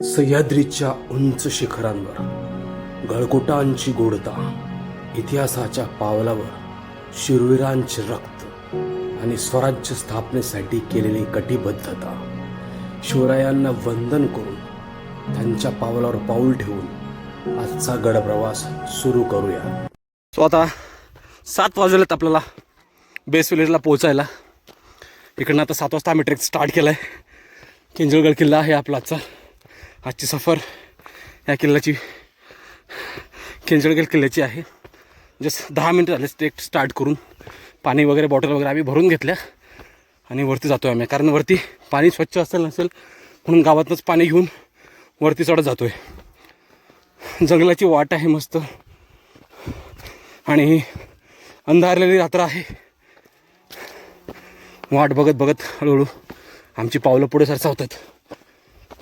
सह्याद्रीच्या उंच शिखरांवर गळकोटांची गोडता इतिहासाच्या पावलावर शिरवीरांचे रक्त आणि स्वराज्य स्थापनेसाठी केलेली कटिबद्धता शिवरायांना वंदन करून त्यांच्या पावलावर पाऊल ठेवून आजचा गडप्रवास सुरू करूया. सो आता सात वाजलेत आपल्याला बेस विलेजला पोहोचायला. इकडनं आता सात वाजता आम्ही ट्रेक स्टार्ट केला आहे किंजळगड किल्ला आहे आपला आजचा. आजची सफर या किल्ल्याची किंजळगड किल्ल्याची आहे. जस्ट दहा मिनटं झाले ट्रेक स्टार्ट करून. पाणी वगैरे बॉटल वगैरे आम्ही भरून घेतल्या आणि वरती जातो आहे आम्ही. कारण वरती पाणी स्वच्छ असेल नसेल म्हणून गावातनंच पाणी घेऊन वरती चढत जातो आहे जंगलाची वाट आहे मस्त. आणि अंधारलेली रात्र आहे. वाट बघत बघत हळूहळू आमची पावलं पुढे सरसावतात.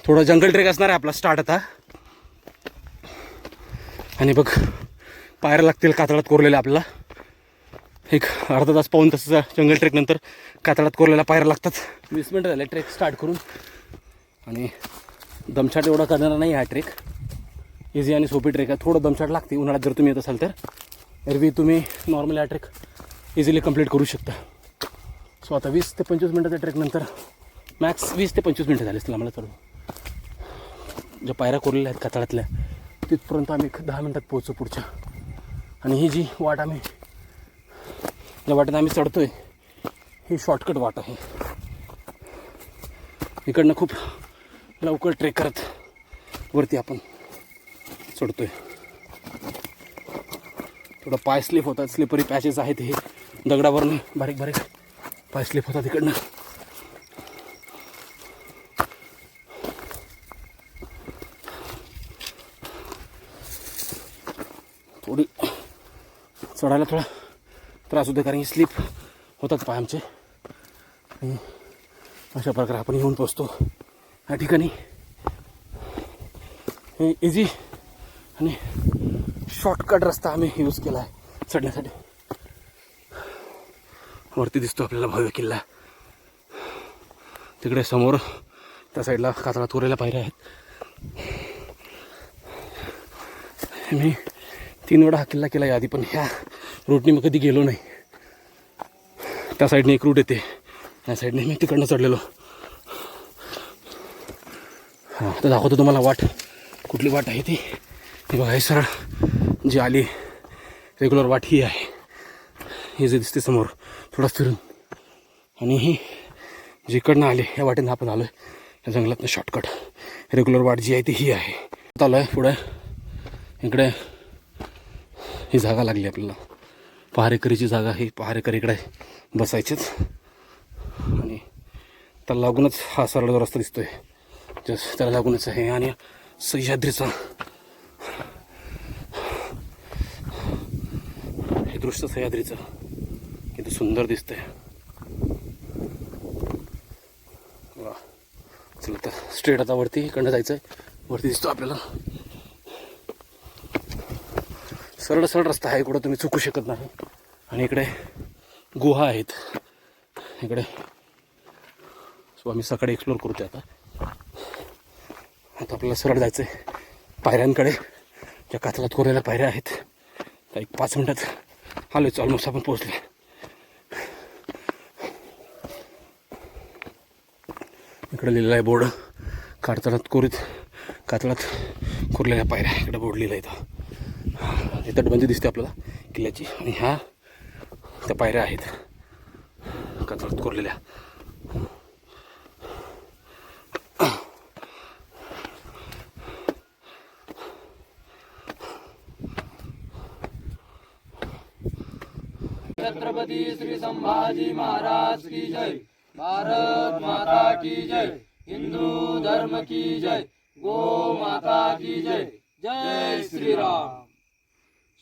थोडं जंगल ट्रेक असणार आहे आपला स्टार्ट आता. आणि बघ पायऱ्या लागतील कातळात कोरलेल्या आपल्याला. एक अर्धा तास पाऊन तासाचा जंगल ट्रेक नंतर कातळात कोरलेल्या पायऱ्या लागतात. वीस मिनटं झाले ट्रेक स्टार्ट करून. आणि दमछाट एवढा करणारा नाही हा ट्रेक. इझी आणि सोपी ट्रेक आहे. थोडं दमछाट लागते उन्हाळ्यात जर तुम्ही येत असाल तर. एरवी तुम्ही नॉर्मली हा ट्रेक इझिली कंप्लीट करू शकता. सो आता वीस ते पंचवीस मिनटाच्या ट्रेकनंतर मॅक्स वीस ते पंचवीस मिनटं झाले असतील आम्हाला चढून ज्या पायऱ्या कोरलेल्या आहेत कातळातल्या तिथपर्यंत आम्ही दहा मिनटात पोहोचू पुढच्या. आणि ही जी वाट आम्ही ज्या वाटेत आम्ही चढतो आहे ही शॉर्टकट वाट आहे. इकडनं खूप लवकर ट्रेक करत वरती आपण चढतो आहे थोडं पाय स्लिप होतात स्लिपरी पॅचेस आहेत हे. दगडावरनं बारीक बारीक पाय स्लिप होतात इकडनं थोडी चढायला थोडा त्रास होतो कारण की स्लिप होतात पाय आमचे. आणि अशा प्रकारे आपण येऊन पोचतो या ठिकाणी. हे इझी आणि शॉर्टकट रस्ता आम्ही यूज केला आहे चढण्यासाठी. वरती दिसतो आपल्याला भव्य किल्ला. तिकडे समोर त्या साईडला कातळात कोरेल्या पायऱ्या आहेत. मी तीन वेळा हा किल्ला केला आधी पण ह्या रूटनी मी कधी गेलो नाही. त्या साईडने एक रूट येते. त्या साईडने मी तिकडनं चढलेलो. हां तर दाखवतो तुम्हाला वाट. कुठली वाट आहे ती? ही बघा हे सरळ जी आली रेग्युलर वाट ही आहे. ही जे दिसते समोर थोडा फिरून. आणि ही जिकडनं आले या वाटेनं आपण आलो आहे या जंगलातनं शॉर्टकट रेग्युलर वाट जी आहे ती ही आहे. आता आलो आहे पुढे. इकडे ही जागा लागली आपल्याला. पहारेकरीची जागा ही पहारेकरीकडे बसायचीच. बसायचेच आणि त्याला लागूनच हा सरळ जो रस्ता दिसतोय. जस त्याला लागूनच आहे. आणि सह्याद्रीचा हे दृश्य सह्याद्रीचं. किती सुंदर दिसतंय. वा. चला तर स्ट्रेट आता वरती इकडनं जायचं आहे वरती दिसतो आपल्याला. सरळ सरळ रस्ता आहे. कुठं तुम्ही चुकू शकत नाही. आणि इकडे गुहा आहेत. इकडे सो आम्ही सकाळी एक्सप्लोर करतो आता. आता आपल्याला सरळ जायचं आहे पायऱ्यांकडे. ज्या कातलात कोरलेल्या पायऱ्या आहेत. त्या एक पाच मिनटात आलोच ऑलमोस्ट आपण पोहोचले. इकडे लिहिलेला आहे बोर्ड. कातळात कोरीत कातळात कोरलेल्या पायऱ्या. इकडे बोर्ड लिहिला इथं. तटबंदी दिसते आपल्याला किल्ल्याची. आणि ह्या त्या पायऱ्या आहेत. कातळात कोरलेल्या. छत्रपती श्री संभाजी महाराज की जय. भारत माता की जय. हिंदू धर्म की जय. गो माता की जय. जय श्रीराम.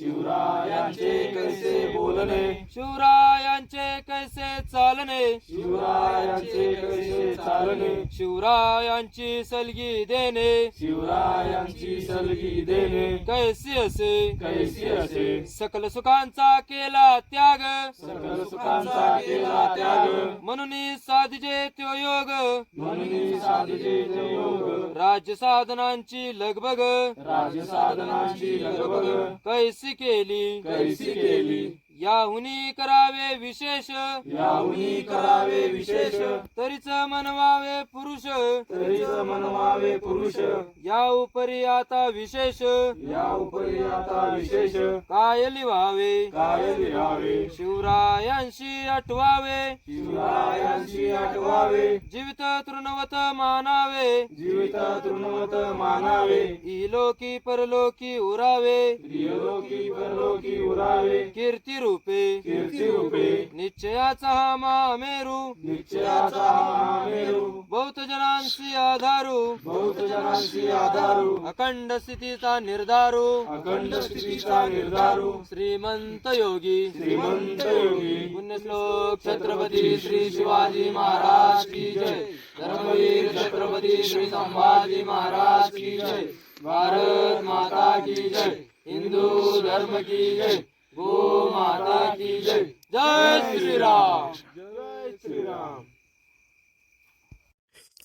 शिवरायांचे कैसे बोलणे? शिवरायांचे कैसे चालणे? शिवरायांचे कैसे चालणे? शिवरायांची सलगी देणे. शिवरायांची सलगी देणे. कैसी असे? कैसी असे? सकल सुखांचा केला त्याग. सकल सुखांचा केला त्याग. म्हणून साधजे त्यो योग. म्हणून साधजे त्यो योग. राज्य साधनांची लगबग. राज्य साधनांची लगबग. कैसी केली? कैसी केली? याहुनी करावे विशेष. याहुनी करावे विशेष. तरीच मनवावे पुरुष. तरीच मनवावे पुरुष. या उपरी आता विशेष. या उपरी आता विशेष. काय लिहावे काय लिहावे शिवरायांशी आठवावे. शिवरायांशी आठवावे. जीवित तृणवत मानावे. जीवित तृणवत मानावे. इलोकी परलोकी उरावे. इलोकी परलोकी उरावे. कीर्ती रूपे कीर्ती रूपे निश्चयाचा हा महामेरू। निश्चयाचा हा महामेरू। बहुत जनांशी आधारू। बहुत जनांशी आधारू। अखंड स्थितीचा निर्धारू। अखंड स्थितीचा निर्धारू। श्रीमंत योगी। श्रीमंत योगी। पुण्यश्लोक छत्रपती श्री शिवाजी महाराज की जय। धर्मवीर छत्रपती श्री संभाजी महाराज की जय। भारत माता की जय। हिंदू धर्म की जय। गो माता की जय। जय श्रीराम। जय श्रीराम।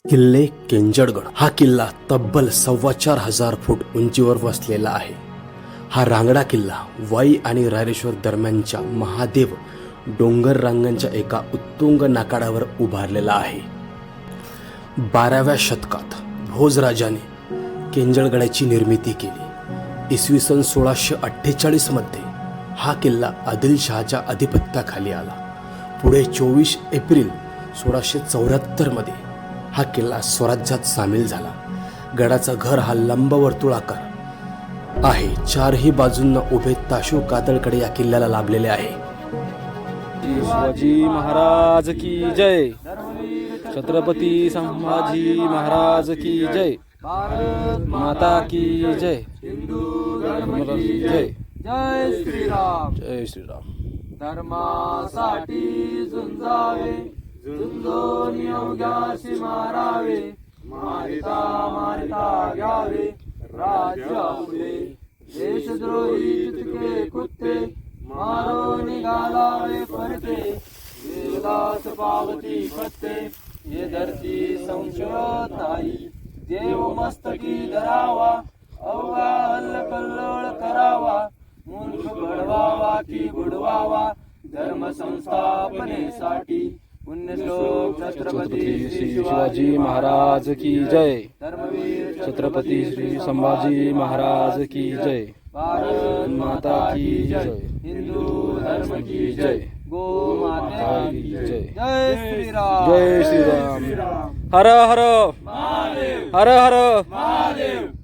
किल्ले केंजडगड हा किल्ला तब्बल सव्वा चार हजार फूट उंचीवर वसलेला आहे. हा रांगडा किल्ला वाई आणि रायरेश्वर दरम्यानच्या महादेव डोंगर रांगांच्या एका उत्तुंग नाकाडावर उभारलेला आहे. बाराव्या शतकात भोजराजाने केंजळगडाची निर्मिती केली. इसवी सन सोळाशे अठ्ठेचाळीसमध्ये हा किल्ला आदिलशहाच्या अधिपत्याखाली आला. पुढे चोवीस एप्रिल सोळाशे चौऱ्याहत्तरमध्ये हा किल्ला स्वराज्यात सामील झाला. गडाचा घर हा लंबवर्तुळाकार आहे. चारही बाजूंना उभे ताशू कातळकडे या किल्ल्याला लाभलेले आहे. शिवाजी महाराज की जय. छत्रपती संभाजी महाराज की जय. माता की जय. जय. जय श्रीराम. जय श्रीराम. धर्मासाठी झुंजावे झुंजून योग्याशी मारावे मारिता मारिता घ्यावे राज्य आपले. देशद्रोही चितके कुत्ते मारो निघालावे परते वेदास पावती फत्ते हे धरती संशोध नाही देव मस्तकी धरावा अवघा हल्ल कल्लोळ करावा मूर्ख घडवावा की बुडवावा धर्म संस्थापनेसाठी पुण्यश्लोक छत्रपती श्री शिवाजी महाराज की जय। धर्मवीर छत्रपती श्री संभाजी महाराज की जय। भारत माता की जय। हिंदू धर्म की जय। गो माता की जय। जय। जय श्रीराम जय श्रीराम हर हर। हर हर।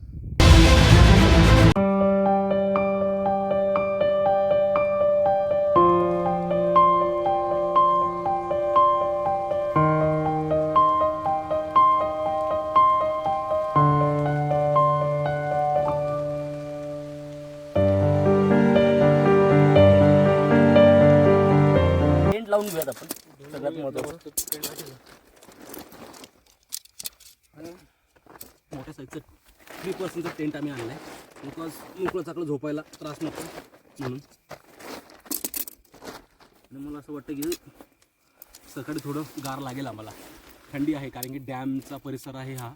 थ्री टेंट आम्ही आणला आहे बिकॉज मोकळं चाकलं झोपायला त्रास नको. म्हणून. आणि मला असं वाटतं की सकाळी थोडं गार लागेल आम्हाला. थंडी आहे कारण की डॅमचा परिसर आहे हा.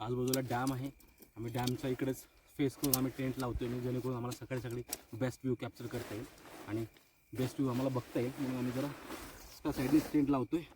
आजूबाजूला डॅम आहे. आम्ही डॅमच्या इकडेच फेस करून आम्ही टेंट लावतो आहे जेणेकरून आम्हाला सकाळी सकाळी बेस्ट व्ह्यू कॅप्चर करता येईल. आणि बेस्ट व्ह्यू आम्हाला बघता येईल. म्हणून आम्ही जरा त्या साईडने टेंट लावतो आहे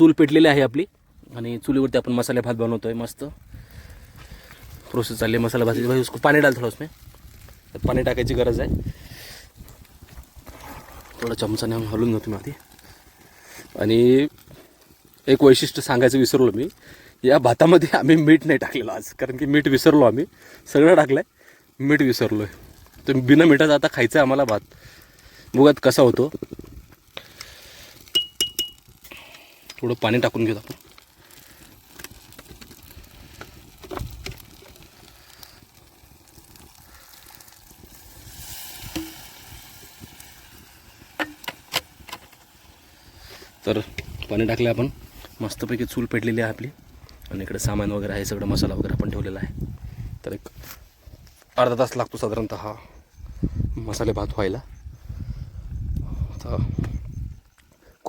चूल पेटलेली आहे आपली. आणि चुलीवरती आपण मसाले भात बनवतो आहे मस्त. प्रोसेस चालली आहे मसाला भाजी भाई उसको पाणी डाल थोडं उसमें. त्यात पाणी टाकायची गरज आहे. थोडं चमचाने हलून हलवून घेतो मी आधी. आणि एक वैशिष्ट्य सांगायचं विसरलो मी. या भातामध्ये आम्ही मीठ नाही टाकलेलं आज. कारण की मीठ विसरलो आम्ही. सगळं टाकलं आहे मीठ विसरलो आहे तर बिना मिठाचा आता खायचं आहे आम्हाला भात. बघत कसा होतो. थोडं पाणी टाकून घेऊ आपण. तर पाणी टाकले आपण. मस्तपैकी चूल पेटलेली आहे आपली. आणि इकडे सामान वगैरे आहे सगळं मसाला वगैरे आपण ठेवलेला आहे. तर एक अर्धा तास लागतो साधारणतः हा मसाले भात व्हायला. तर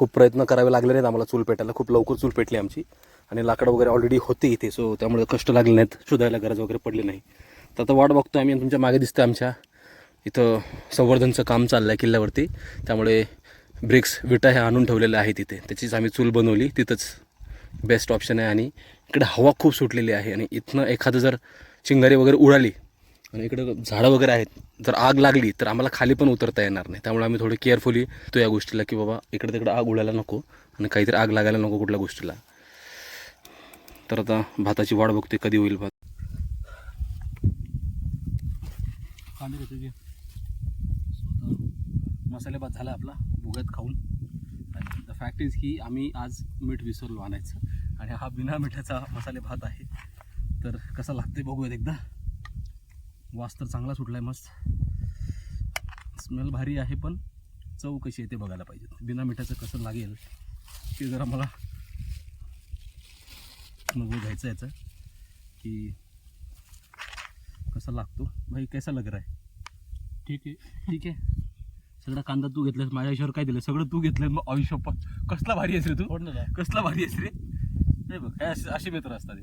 खूप प्रयत्न करावे लागले नाहीत आम्हाला चूल पेटायला. खूप लवकर चूल पेटली आमची. आणि लाकडं वगैरे ऑलरेडी होते इथे सो त्यामुळे कष्ट लागले नाहीत. शोधायला गरज वगैरे पडली नाही. तर आता वाट बघतो आम्ही. तुमच्या मागे दिसतं आमच्या. इथं संवर्धनचं काम चाललं आहे किल्ल्यावरती. त्यामुळे ब्रिक्स विटा ह्या आणून ठेवलेल्या आहेत तिथे त्याचीच आम्ही चूल बनवली. तिथंच बेस्ट ऑप्शन आहे. आणि इकडे हवा खूप सुटलेली आहे. आणि इथनं एखादं जर चिंगारी वगैरे उडाली आणि इकडं झाडं वगैरे आहेत. जर आग लागली तर आम्हाला खाली पण उतरता येणार नाही. त्यामुळे आम्ही थोडं केअरफुली तो या गोष्टीला की बाबा इकडे तिकडं आग उडायला नको आणि काहीतरी आग लागायला नको कुठल्या गोष्टीला. तर आता भाताची वाढ बघते कधी होईल भात. मसाले भात झाला आपला भुग्यात खाऊन. द फॅक्ट इज की आम्ही आज मीठ विसरलो आणायचं आणि हा बिना मिठाचा मसाले भात आहे. तर कसा लागते बघूयात एकदा. वास तर चांगला सुटला आहे मस्त. स्मेल भारी आहे पण चव कशी आहे ते बघायला पाहिजे. बिना मिठाचं कसं लागेल ते जरा मला अनुभव घ्यायचा याचा की कसा लागतो. भाई कैसा लग रहा है? ठीक आहे. ठीक आहे? सगळा कांदा तू घेतलास माझ्या आयुष्यावर काय दिलं? सगळं तू घेतलं मग आयुष्यपत कसला भारी आहेस रे तू? कसला भारी आहेस रे? नाही बघ काय असे असे मित्र असतात.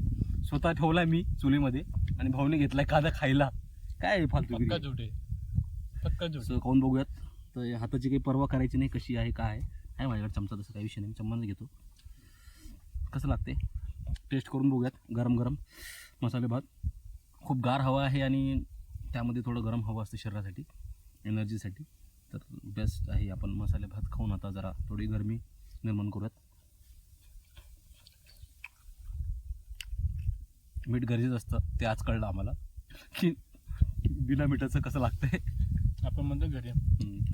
स्वतः ठेवलाय मी चुलीमध्ये आणि भाऊने घेतलाय कांदा खायला. काय फालतू पक्का आहे. पक्का झूठ सो खाऊन बघूयात? तर या हाताची काही पर्वा करायची नाही कशी आहे काय आहे आहे माझ्याकडे चमचा तसं काही विषय नाही. चम्मच घेतो. कसं लागते टेस्ट करून बघूयात. गरम गरम मसाले भात. खूप गार हवा आहे आणि त्यामध्ये थोडं गरम हवं असतं शरीरासाठी एनर्जीसाठी. तर बेस्ट आहे आपण मसाले भात खाऊन आता जरा थोडी गरमी निर्माण करूयात. मीठ गरजेचं असतं ते आज कळलं आम्हाला. की बिना मिठाचं कसं लागतंय? आपण म्हणतो घरी.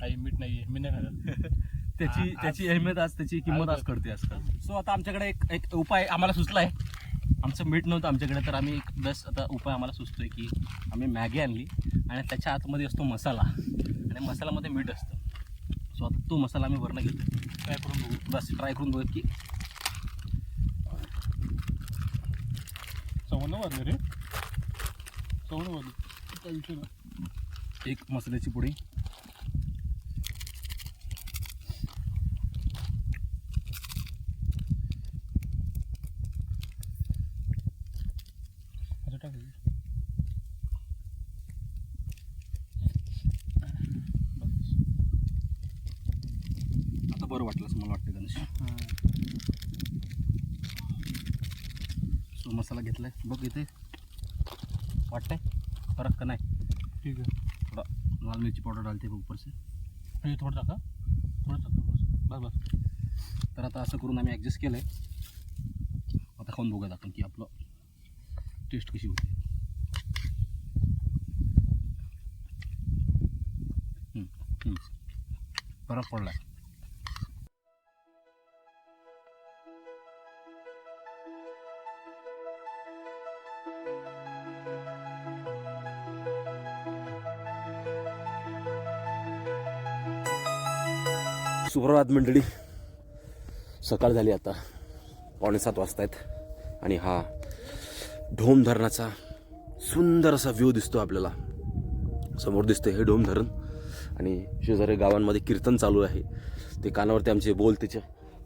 आई मीठ नाहीये मी नाही खाणार. त्याची त्याची अहमियत आज त्याची किंमत आज कळते आजकाल सो आता आमच्याकडे एक एक उपाय आम्हाला सुचला आहे आमचं मीठ नव्हतं आमच्याकडे तर आम्ही एक बेस्ट आता उपाय आम्हाला सुचतोय की आम्ही मॅगी आणली आणि त्याच्या आतमध्ये असतो मसाला. आणि मसाल्यामध्ये मीठ असतं. सो आता तो मसाला आम्ही वरनं घेतो काय करून बघू. बस ट्राय करून बघत की. चव्हाण्णव वाजले रे. चव्हाण्णव वाजले. एक मसाल्याची पुडी. आता बरं वाटलं असं मला वाटतं गणेश. सो मसाला घेतलाय बघ इथे. वाटतंय? फरक का नाही. ठीक आहे. थोड़ा लाल मिर्ची पाउडर डालते हैं ऊपर से. हे थोडं टाका. थोडं टाका बस. बस बस. तर आता असं करून आम्ही ॲडजस्ट केलं आहे आता खाऊन बघूयात आपण की आपलं टेस्ट कशी होते. फरक पडला आहे सुप्रभात मंडळी. सकाळ झाली आता. पावणेसात वाजता आहेत आणि हा ढोम धरणाचा सुंदर असा व्ह्यू दिसतो आपल्याला. समोर दिसतं हे ढोम धरण. आणि शेजारी गावांमध्ये कीर्तन चालू आहे. ते कानावरती आमचे बोल त्याचे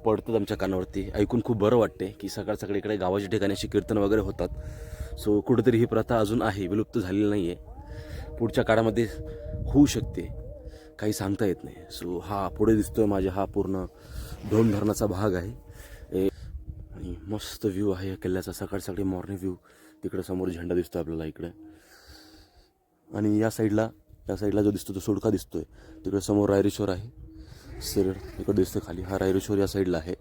पडतात आमच्या कानावरती. ऐकून खूप बरं वाटते की सकाळ सगळीकडे गावाच्या ठिकाणी अशी कीर्तन वगैरे होतात. सो कुठेतरी ही प्रथा अजून आहे. विलुप्त झालेली नाही आहे पुढच्या काळामध्ये होऊ शकते. काही सांगता येत नाही. सो हा पुढे दिसतोय माझ्या हा पूर्ण दोन धरणाचा भाग आहे. ए, आणि मस्त व्ह्यू आहे या किल्ल्याचा. सकाळ सकाळी मॉर्निंग व्ह्यू तिकडे समोर झेंडा दिसतो आपल्याला इकडे. आणि या साईडला या साईडला जो दिसतो तो सुडका दिसतोय. तिकडे समोर रायरेश्वर आहे. सर इकडे दिसतं खाली. हा रायरेश्वर या साईडला आहे.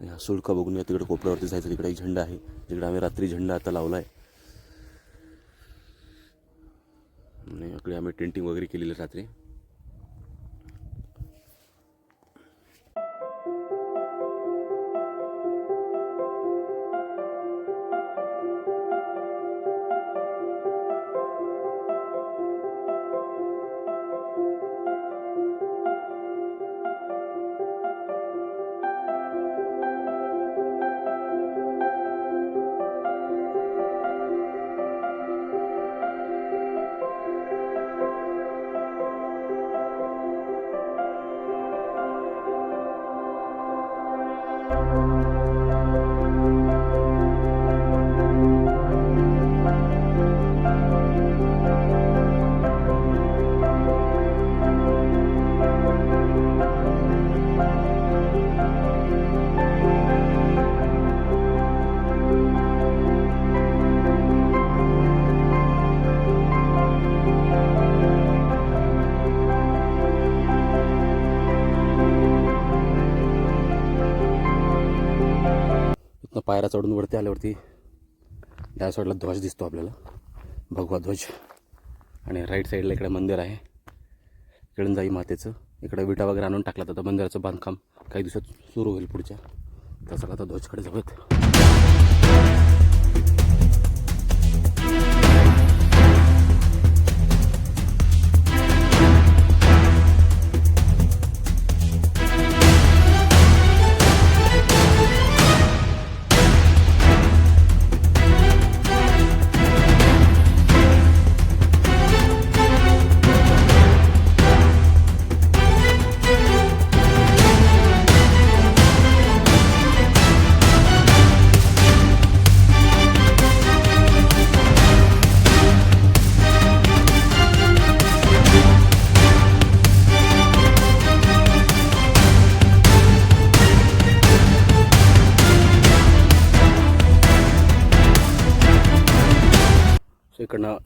आणि हा सुडका बघून या तिकडे कोपऱ्यावरती जायचं. तिकडे एक झेंडा आहे. तिकडे आम्ही रात्री झेंडा आता लावला आहे आणि इकडे आम्ही टेंटिंग वगैरे केलेली आहे रात्री. पायऱ्या चढून वरती आल्यावरती डाव्या साईडला ध्वज दिसतो आपल्याला. भगवा ध्वज. आणि राईट साईडला इकडे मंदिर आहे. इकडून जाई मातेचं. इकडे विटा वगैरे आणून टाकला तर मंदिराचं बांधकाम. काही दिवसात सुरू होईल पुढच्या. तसं आता ध्वजकडे जाऊयात.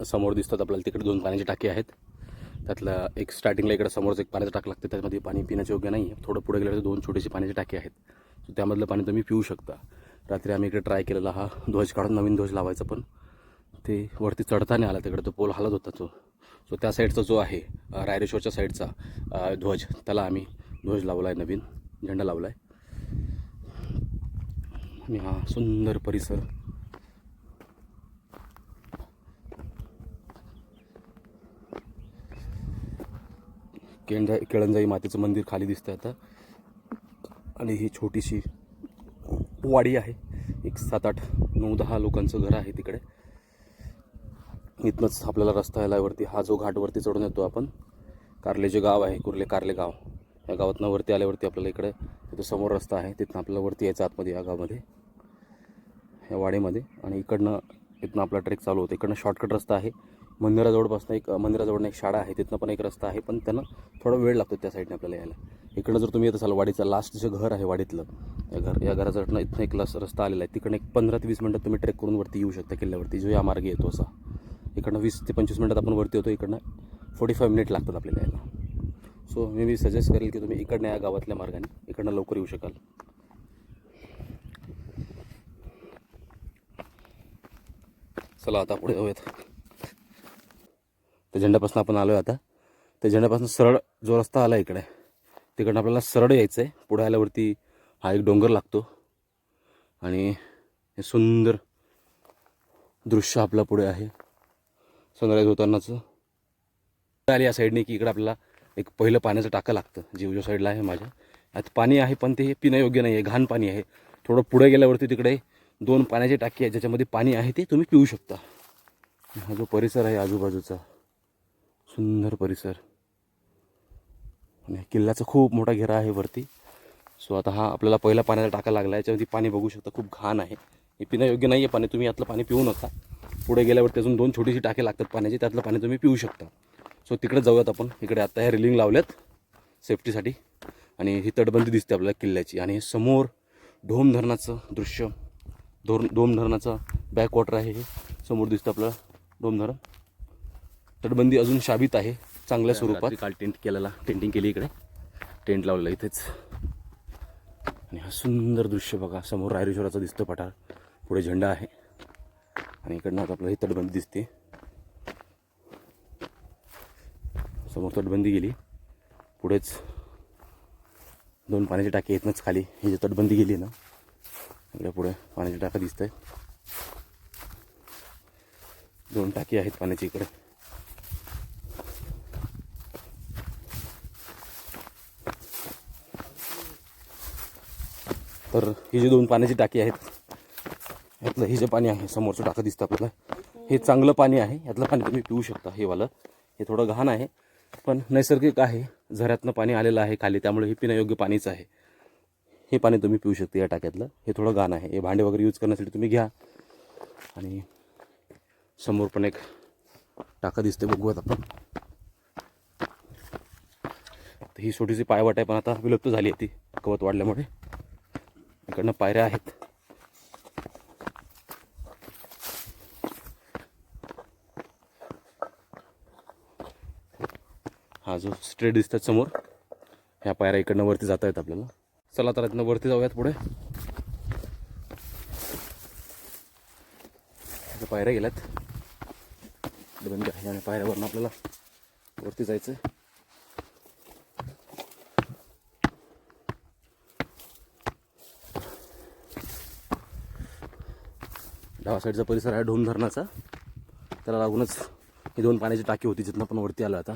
समोर दिसतात आपल्याला तिकडे दोन पाण्याची टाकी आहेत. त्यातलं एक स्टार्टिंगला इकडे समोरच एक पाण्याचं टाक लागते त्यामध्ये पाणी पिण्याचे योग्य नाही आहे थोडं पुढे गेल्यावर दोन छोटीशी पाण्याची टाकी आहेत. सो त्यामधलं पाणी तुम्ही पिऊ शकता. रात्री आम्ही इकडे ट्राय केलेला हा ध्वज काढून नवीन ध्वज लावायचा पण. ते वरती चढताना आला तिकडे तो पोल हलत होता तो. सो त्या साईडचा जो आहे रायरेश्वरच्या साईडचा ध्वज त्याला आम्ही ध्वज लावला आहे नवीन झेंडा लावला आहे आणि हा सुंदर परिसर केंजा केळंजाई मातेचं मंदिर खाली दिसतं आता. आणि ही छोटीशी वाडी आहे. एक सात आठ नऊ दहा लोकांचं घर आहे तिकडे. इथनंच आपल्याला रस्ता यायला वरती हा जो घाटवरती चढून येतो आपण कारले जे गाव आहे कुर्ले कारले गाव. या गावातनं वरती आल्यावरती आपल्याला इकडे तिथं समोर रस्ता आहे तिथनं आपल्याला वरती यायचं आतमध्ये या गावामध्ये या वाडीमध्ये. आणि इकडनं इथनं आपला ट्रेक चालू होतो. इकडनं शॉर्टकट रस्ता आहे. मंदिराजवळपासून एक मंदिराजवळनं एक शाळा आहे तिथनं पण एक रस्ता आहे पण त्यांना थोडा वेळ लागतो त्या साईडने आपल्याला यायला. इकडनं जर तुम्ही येत असाल वाडीचं लास्ट जे घर आहे वाडीतलं या घर या घराजवळनं इथनं एक लस रस्ता आलेला आहे. तिकडनं एक पंधरा ते वीस मिनटात तुम्ही ट्रेक करून वरती येऊ शकता किल्ल्यावरती जो या मार्गे येतो असा. इकडनं वीस ते पंचवीस मिनटात आपण वरती येतो इकडनं फोर्टी फाय मिनिट लागतात आपल्याला यायला. सो मी मी सजेस्ट करेल की तुम्ही इकडनं या गावातल्या मार्गाने इकडनं लवकर येऊ शकाल. चला आता पुढे जाऊयात. त्या झेंड्यापासून आपण आलो आहे आता. त्या झेंड्यापासून सरळ जो रस्ता आला इकडे तिकडनं आपल्याला सरळ यायचं आहे पुढे आल्यावरती हा एक डोंगर लागतो. आणि हे सुंदर दृश्य आपल्या पुढे आहे. सनराईज होतानाचं. आली या साईडने की इकडं आपल्याला एक पहिलं पाण्याचं टाकं लागतं. जे उजव्या साईडला आहे माझ्या. यात पाणी आहे पण ते पिण्यायोग्य नाही आहे घाण पाणी आहे. थोडं पुढे गेल्यावरती तिकडे दोन पाण्याची टाकी आहे. ज्याच्यामध्ये पाणी आहे ते तुम्ही पिऊ शकता. हा जो परिसर आहे आजूबाजूचा सुंदर परिसर. आणि किल्ल्याचा खूप मोठा घेरा आहे वरती. सो आता हा आपल्याला पहिला पाण्याचा टाका लागला याच्यावरती पाणी बघू शकता खूप घाण आहे. हे पिण्यायोग्य नाही आहे पाणी. तुम्ही यातलं पाणी पिऊ नका. पुढे गेल्यावरती अजून दोन छोटीशी टाके लागतात पाण्याची. त्यातलं पाणी तुम्ही पिऊ शकता. सो तिकडे जाऊयात आपण. इकडे आता ह्या रिलिंग लावल्यात सेफ्टीसाठी आणि ही तटबंदी दिसते आपल्याला किल्ल्याची. आणि समोर ढोम धरणाचं दृश्य. धोर डोम धरणाचा बॅकवॉटर आहे हे. समोर दिसतं आपलं डोम धरण. तटबंदी अजून शाबित आहे चांगल्या स्वरूपात. काल टेंट केलेला टेंटिंग केली इकडे. टेंट लावलेला इथेच. आणि हा सुंदर दृश्य बघा समोर रायरेश्वराचा दिसतो पठार. पुढे झेंडा आहे. आणि इकडनं आता आपल्याला ही तटबंदी दिसते. समोर तटबंदी गेली. पुढेच दोन पाण्याची टाकी येतनंच खाली. ही जी तटबंदी गेली ना इकडे पुढे पाण्याची टाका दिसत आहे दोन टाकी आहेत पाण्याची इकडे. तर ही जी दोन पाण्याची टाकी आहेत यातलं हे जे पाणी आहे समोरचं टाकं दिसतं आपल्याला. हे चांगलं पाणी आहे यातलं पाणी तुम्ही पिऊ शकता हे वालं. हे थोडं घाण आहे पण नैसर्गिक आहे. झऱ्यातनं पाणी आलेलं आहे खाली त्यामुळे हे पिण्यायोग्य पाणीच आहे. हे पाणी तुम्ही पिऊ शकता या टाक्यातलं. हे थोडं घाण आहे. हे भांडे वगैरे यूज करण्यासाठी तुम्ही घ्या. आणि समोर पण एक टाका दिसते बघूयात आपण. तर ही छोटीशी पायवाट आहे पण आता विलुप्त झाली आहे ती गवत वाढल्यामुळे. इकडनं पायऱ्या आहेत. हा जो स्ट्रेट दिसतात समोर ह्या पायऱ्या इकडनं वरती जाता आहेत आपल्याला. चला तर इथनं वरती जाऊयात पुढे. पायऱ्या गेल्यात. बंद आहे आणि पायऱ्यावरनं आपल्याला वरती जायचं डावा साईडचा परिसर आहे ढोम धरणाचा. त्याला लागूनच ही दोन पाण्याची टाकी होती जिथनं पण वरती आलं आता.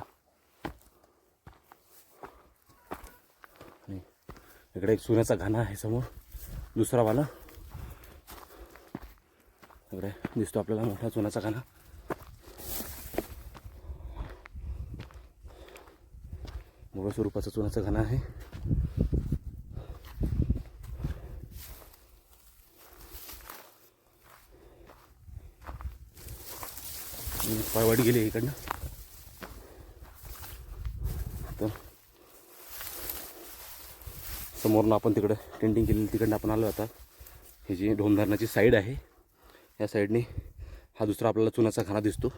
इकडे एक चुन्याचा घाणा आहे समोर दुसरा वाला. इकडे दिसतो आपल्याला मोठा चुन्याचा घाणा. मोठ्या स्वरूपाचा चुनाचा घाणा आहे. पायवाडी गेली इकडनं. तर समोरनं आपण तिकडं टेंटिंग केलेली तिकडनं आपण आलो आता. ही जी ढोमधारणाची साईड आहे या साईडने हा दुसरा आपल्याला चुनाचा खाना दिसतो.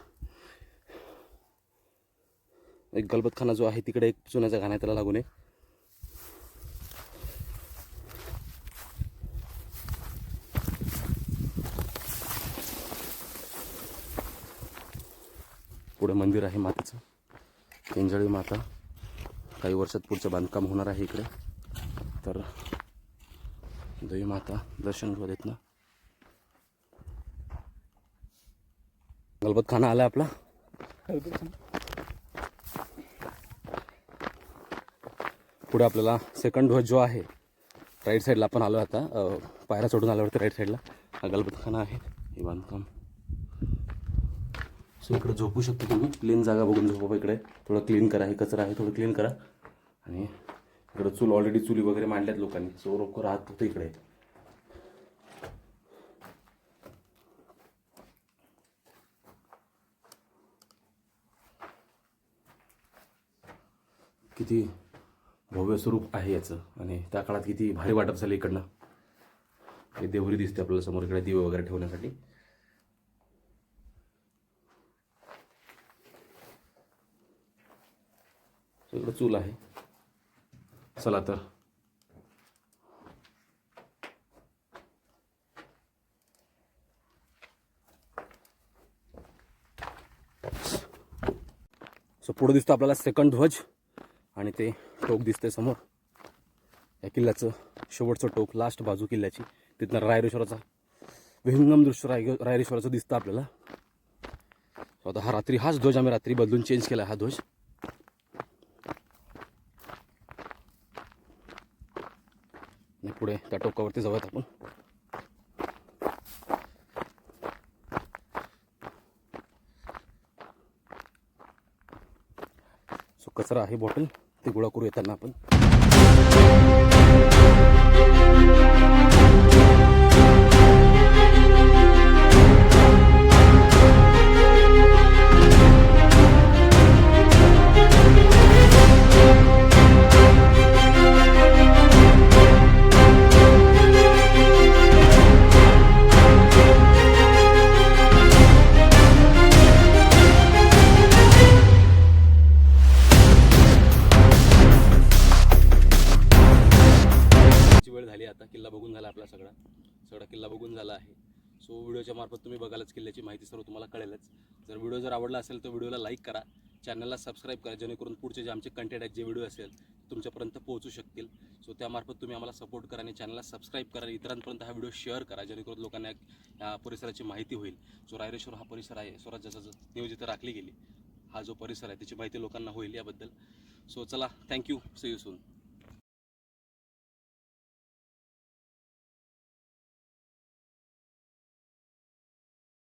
एक गलबतखाना जो आहे तिकडे एक चुनाचा खाना आहे त्याला लागून आहे. पुढे मंदिर आहे मातेचं. केंजळी माता. काही वर्षात पुढचं बांधकाम होणार आहे इकडे. तर देवी माता दर्शन घेऊ देत ना. गलबत खाना आला आपला. पुढे आपल्याला सेकंड ध्वज जो आहे राईट साईडला आपण आलो आता. पायऱ्या सोडून आल्यावरती राईट साईडला हा गलबत खाना आहे. हे बांधकाम. सो इकडे झोपू शकतो तुम्ही. क्लीन जागा बघून झोपा इकडे. थोडं क्लीन करा. हे कचरा आहे थोडं क्लीन करा. आणि इकडं चूल ऑलरेडी चुली वगैरे मांडल्यात लोकांनी. सो लोक राहत होतं इकडे. किती भव्य स्वरूप आहे याचं. आणि त्या काळात किती भारी वाटप झालं इकडनं. हे देवरी दिसते आपल्याला समोर इकडे दिवे वगैरे ठेवण्यासाठी. इकडं चूल आहे. चला तर. सो पुढं दिसतं आपल्याला सेकंड ध्वज आणि ते टोक दिसतंय समोर. या किल्ल्याचं शेवटचं टोक लास्ट बाजू किल्ल्याची. तिथनं रायरेश्वराचा विहंगम दृश्य राय रायरेश्वराचं दिसतं आपल्याला. आता हा रात्री हाच ध्वज आम्ही रात्री बदलून चेंज केला हा ध्वज आणि पुढे त्या टोकावरती जाऊयात आपण. सो कचरा आहे बॉटल ते गोळा करू येताना आपण. मार्फत तुम्ही बघालच किल्ल्याची माहिती सर्व तुम्हाला कळेलच. जर व्हिडिओ जर आवडला असेल तर व्हिडिओला लाईक करा. चॅनलला सबस्क्राईब करा जेणेकरून पुढचे जे आमचे कंटेंट आहेत जे व्हिडिओ असेल तुमच्यापर्यंत पोहोचू शकतील. सो त्यामार्फत तुम्ही आम्हाला सपोर्ट करा आणि चॅनलला सबस्क्राईब करा. आणि इतरांपर्यंत हा व्हिडिओ शेअर करा जेणेकरून लोकांना या परिसराची माहिती होईल. जो रायरेश्वर हा परिसर आहे. स्वराज्याचा नियोजित राखली गेली हा जो परिसर आहे त्याची माहिती लोकांना होईल याबद्दल. सो चला थँक्यू सयू यू सून